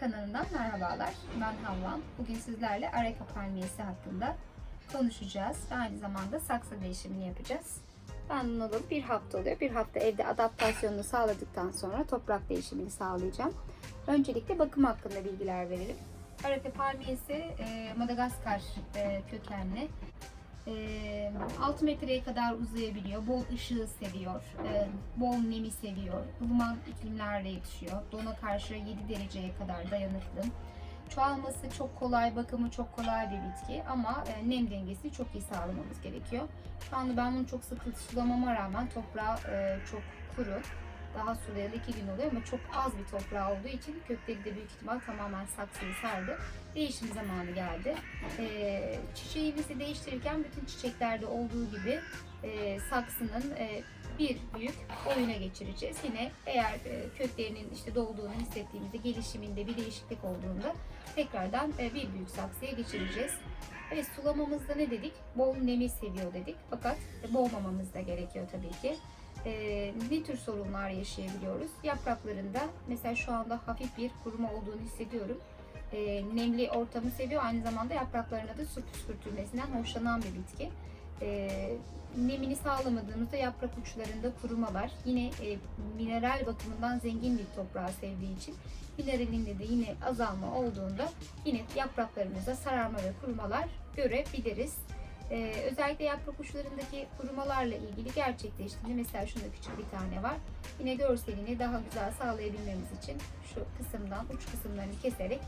kanalından merhabalar. Ben Havvan. Bugün sizlerle areka palmiyesi hakkında konuşacağız. Ve aynı zamanda saksı değişimini yapacağız. Ben bunu alıp bir hafta oluyor. Bir hafta evde adaptasyonunu sağladıktan sonra toprak değişimini sağlayacağım. Öncelikle bakım hakkında bilgiler verelim. Areka palmiyesi e, Madagaskar e, kökenli. E, 6 metreye kadar uzayabiliyor. Bol ışığı seviyor. e, bol nemi seviyor. ılıman iklimlerde yetişiyor. Dona karşı 7 dereceye kadar dayanıklı. Çoğalması çok kolay, bakımı çok kolay bir bitki ama e, nem dengesini çok iyi sağlamamız gerekiyor. Şu anda ben bunu çok sıkı sulamama rağmen toprağı e, çok kuru. Daha sulayalı 2 gün oluyor ama çok az bir toprağı olduğu için kökleri de büyük ihtimal tamamen saksıyı sardı. Değişim zamanı geldi. E, çiçeğimizi değiştirirken bütün çiçeklerde olduğu gibi e, saksının e, bir büyük oyuna geçireceğiz. Yine eğer e, köklerinin işte dolduğunu hissettiğimizde gelişiminde bir değişiklik olduğunda tekrardan e, bir büyük saksıya geçireceğiz. Evet sulamamızda ne dedik? Bol nemi seviyor dedik. Fakat e, boğmamamız da gerekiyor tabii ki. E, ne tür sorunlar yaşayabiliyoruz? Yapraklarında mesela şu anda hafif bir kuruma olduğunu hissediyorum. E, nemli ortamı seviyor. Aynı zamanda yapraklarına da su püskürtülmesinden hoşlanan bir bitki. E, nemini sağlamadığımızda yaprak uçlarında kurumalar. Yine e, mineral bakımından zengin bir toprağı sevdiği için mineralinde de yine azalma olduğunda yine yapraklarımıza sararma ve kurumalar görebiliriz. Ee, özellikle yaprak uçlarındaki kurumalarla ilgili gerçekleştiğinde mesela şunda küçük bir tane var. Yine görselini daha güzel sağlayabilmemiz için şu kısımdan uç kısımlarını keserek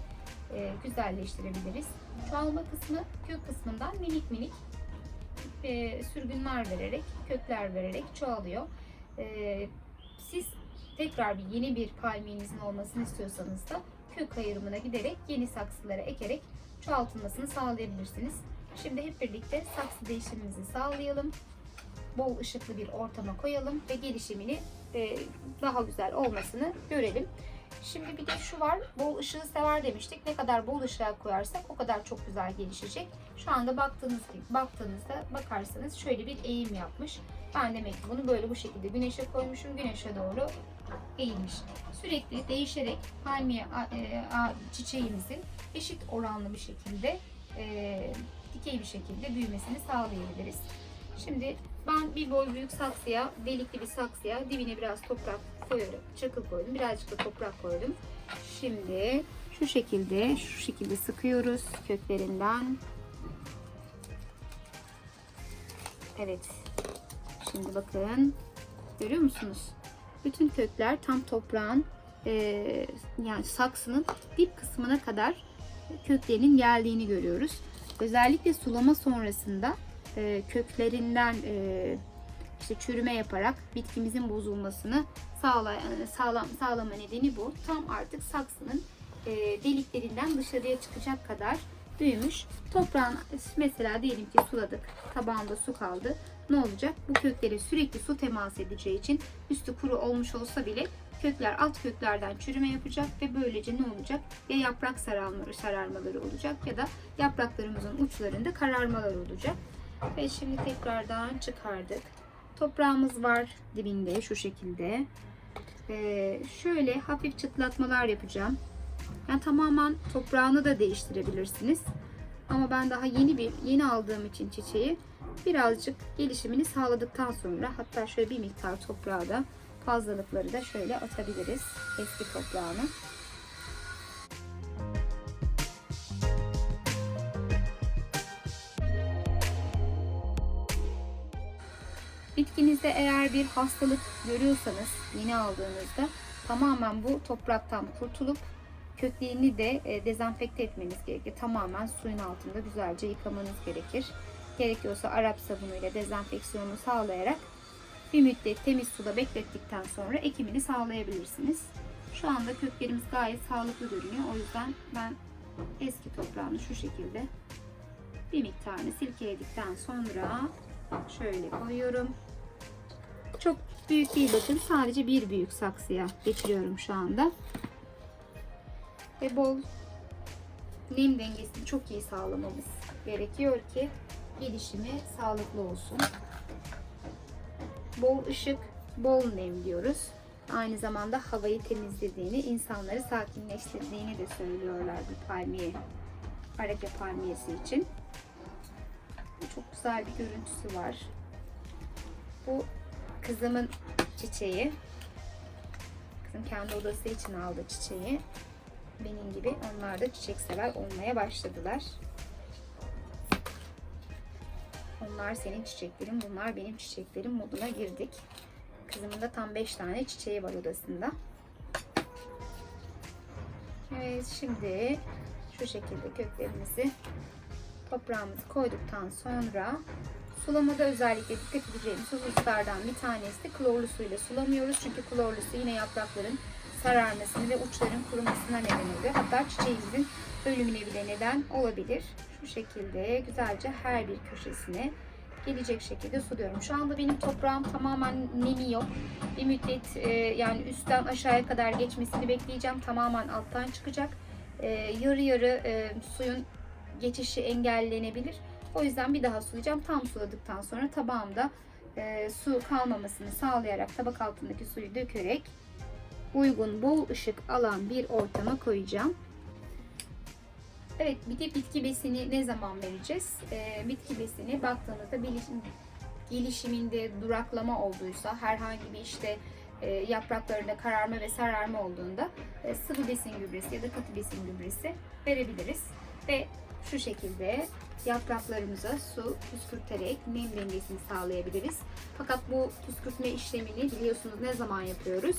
e, güzelleştirebiliriz. Çoğalma kısmı kök kısmından minik minik e, sürgünler vererek, kökler vererek çoğalıyor. E, siz tekrar bir yeni bir palmiyenizin olmasını istiyorsanız da kök ayırımına giderek yeni saksılara ekerek çoğaltılmasını sağlayabilirsiniz. Şimdi hep birlikte saksı değişimimizi sağlayalım. Bol ışıklı bir ortama koyalım ve gelişimini e, daha güzel olmasını görelim. Şimdi bir de şu var, bol ışığı sever demiştik. Ne kadar bol ışığa koyarsak o kadar çok güzel gelişecek. Şu anda baktığınız gibi, baktığınızda bakarsanız şöyle bir eğim yapmış. Ben demek ki bunu böyle bu şekilde güneşe koymuşum. Güneşe doğru eğilmiş. Sürekli değişerek palmiye a- e, a- çiçeğimizin eşit oranlı bir şekilde e, dikey bir şekilde büyümesini sağlayabiliriz. Şimdi ben bir boy büyük saksıya, delikli bir saksıya dibine biraz toprak koyuyorum. Çakıl koydum. Birazcık da toprak koydum. Şimdi şu şekilde, şu şekilde sıkıyoruz köklerinden. Evet. Şimdi bakın. Görüyor musunuz? Bütün kökler tam toprağın eee, yani saksının dip kısmına kadar köklerinin geldiğini görüyoruz. Özellikle sulama sonrasında e, köklerinden e, işte çürüme yaparak bitkimizin bozulmasını sağla, sağlam, sağlama nedeni bu. Tam artık saksının e, deliklerinden dışarıya çıkacak kadar büyümüş. Toprağın mesela diyelim ki suladık. Tabağında su kaldı. Ne olacak? Bu köklere sürekli su temas edeceği için üstü kuru olmuş olsa bile kökler alt köklerden çürüme yapacak ve böylece ne olacak? Ya yaprak sararmaları, sararmaları olacak ya da yapraklarımızın uçlarında kararmalar olacak. Ve şimdi tekrardan çıkardık. Toprağımız var dibinde şu şekilde. Ee, şöyle hafif çıtlatmalar yapacağım. Yani tamamen toprağını da değiştirebilirsiniz. Ama ben daha yeni bir yeni aldığım için çiçeği birazcık gelişimini sağladıktan sonra hatta şöyle bir miktar toprağa da fazlalıkları da şöyle atabiliriz eski toprağını. Bitkinizde eğer bir hastalık görüyorsanız yeni aldığınızda tamamen bu topraktan kurtulup köklerini de e, dezenfekte etmeniz gerekir. Tamamen suyun altında güzelce yıkamanız gerekir. Gerekiyorsa Arap sabunuyla dezenfeksiyonu sağlayarak bir müddet temiz suda beklettikten sonra ekimini sağlayabilirsiniz. Şu anda köklerimiz gayet sağlıklı görünüyor. O yüzden ben eski toprağını şu şekilde bir miktarını silkeledikten sonra şöyle koyuyorum. Çok büyük değil bakın. Sadece bir büyük saksıya geçiriyorum şu anda. Ve bol nem dengesini çok iyi sağlamamız gerekiyor ki gelişimi sağlıklı olsun. Bol ışık, bol nem diyoruz. Aynı zamanda havayı temizlediğini, insanları sakinleştirdiğini de söylüyorlar bu palmiye. Areke palmiyesi için. Çok güzel bir görüntüsü var. Bu kızımın çiçeği. Kızım kendi odası için aldı çiçeği. Benim gibi onlar da çiçek sever olmaya başladılar. Onlar senin çiçeklerin, bunlar benim çiçeklerim moduna girdik. Kızımın da tam 5 tane çiçeği var odasında. Evet şimdi şu şekilde köklerimizi toprağımızı koyduktan sonra sulamada özellikle dikkat edeceğimiz hususlardan bir tanesi de klorlu suyla sulamıyoruz. Çünkü klorlu su yine yaprakların sararmasını ve uçların kurumasına neden oluyor. Hatta çiçeğimizin ölümüne bile neden olabilir. Şu şekilde güzelce her bir köşesine gelecek şekilde suluyorum. Şu anda benim toprağım tamamen nemi yok. Bir müddet e, yani üstten aşağıya kadar geçmesini bekleyeceğim. Tamamen alttan çıkacak. E, yarı yarı e, suyun geçişi engellenebilir. O yüzden bir daha sulayacağım. Tam suladıktan sonra tabağımda e, su kalmamasını sağlayarak tabak altındaki suyu dökerek uygun bol ışık alan bir ortama koyacağım. Evet bir de bitki besini ne zaman vereceğiz? Ee, bitki besini baktığınızda gelişim, gelişiminde duraklama olduysa herhangi bir işte e, yapraklarında kararma ve sararma olduğunda e, sıvı besin gübresi ya da katı besin gübresi verebiliriz. Ve şu şekilde yapraklarımıza su püskürterek nem dengesini sağlayabiliriz. Fakat bu püskürtme işlemini biliyorsunuz ne zaman yapıyoruz?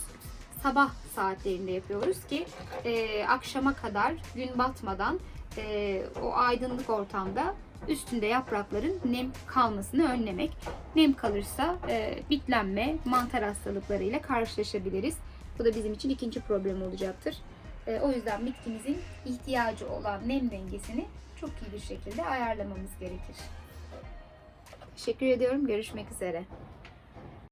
Sabah saatlerinde yapıyoruz ki e, akşama kadar gün batmadan e, o aydınlık ortamda üstünde yaprakların nem kalmasını önlemek. Nem kalırsa e, bitlenme, mantar hastalıklarıyla karşılaşabiliriz. Bu da bizim için ikinci problem olacaktır. E, o yüzden bitkimizin ihtiyacı olan nem dengesini çok iyi bir şekilde ayarlamamız gerekir. Teşekkür ediyorum. Görüşmek üzere.